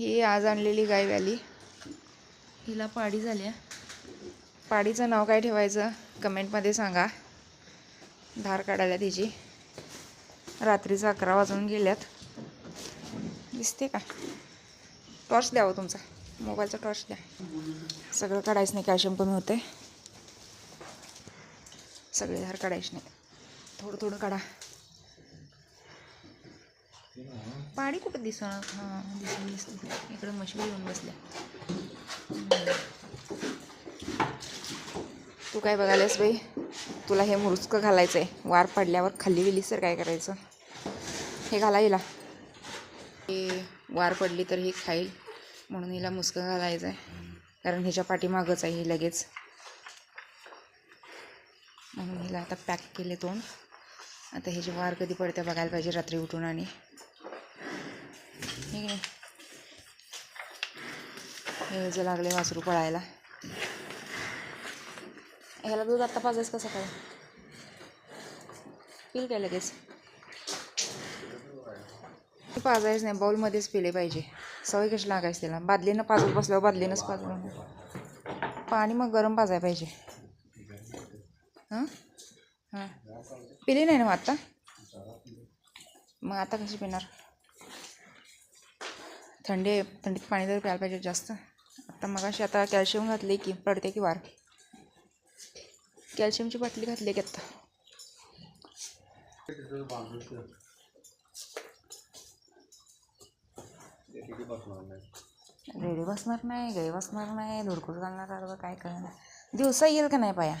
ही आज आणलेली गाय व्याली. हिला पाडी झाल्या पाडीचं नाव काय ठेवायचं कमेंटमध्ये सांगा. धार काढायला तिची. रात्रीचं अकरा वाजून गेल्यात. दिसते का? टॉर्च द्यावं हो तुमचा. मोबाईलचा टॉर्च द्या. सगळं काढायचं नाही कॅल्शियम कमी होते सगळे धार काढायचे नाही. थोडं थोडं काढा. पाणी कुठं दिसणार? हां दिसली दिसली. इकडं मशीन येऊन बसल्या. तू काय बघायलास बाई? तुला हे मुरुचकं घालायचं आहे वार पडल्यावर खाली गेलीस तर काय करायचं? हे घाला हिला. हे वार पडली तर ही खाईल म्हणून हिला मुसकं घालायचं आहे कारण हिच्या पाठीमागंच आहे ही लगेच. म्हणून हिला आता पॅक केले तोंड. आता ह्याची वार कधी पडते बघायला पाहिजे. रात्री उठून आणि. हे जे लागले वासरू पळायला. ह्याला दूध आत्ता पाजायचं कसं काय पिल काय लगेच. पाजायच नाही बाऊलमध्येच पिले पाहिजे. सवय कशी लागायची त्याला? बादलीनं पाजत बसल्यावर बादलीनंच पाजलं पाणी मग गरम पाजायला पाहिजे. हां? हां. पिली नाही ना मग आत्ता मग आता कशी पिणार? थंडी थंडीत पाणी तरी प्यायला पाहिजे जास्त आता मग अशी आता कॅल्शियम घातली की पडते की वार. कॅल्शियमची बाटली घातली की आत्ता रेडी बसणार नाही गळी बसणार नाही धुडकूस घालणार काय करणार? दिवसा येईल का नाही पाया?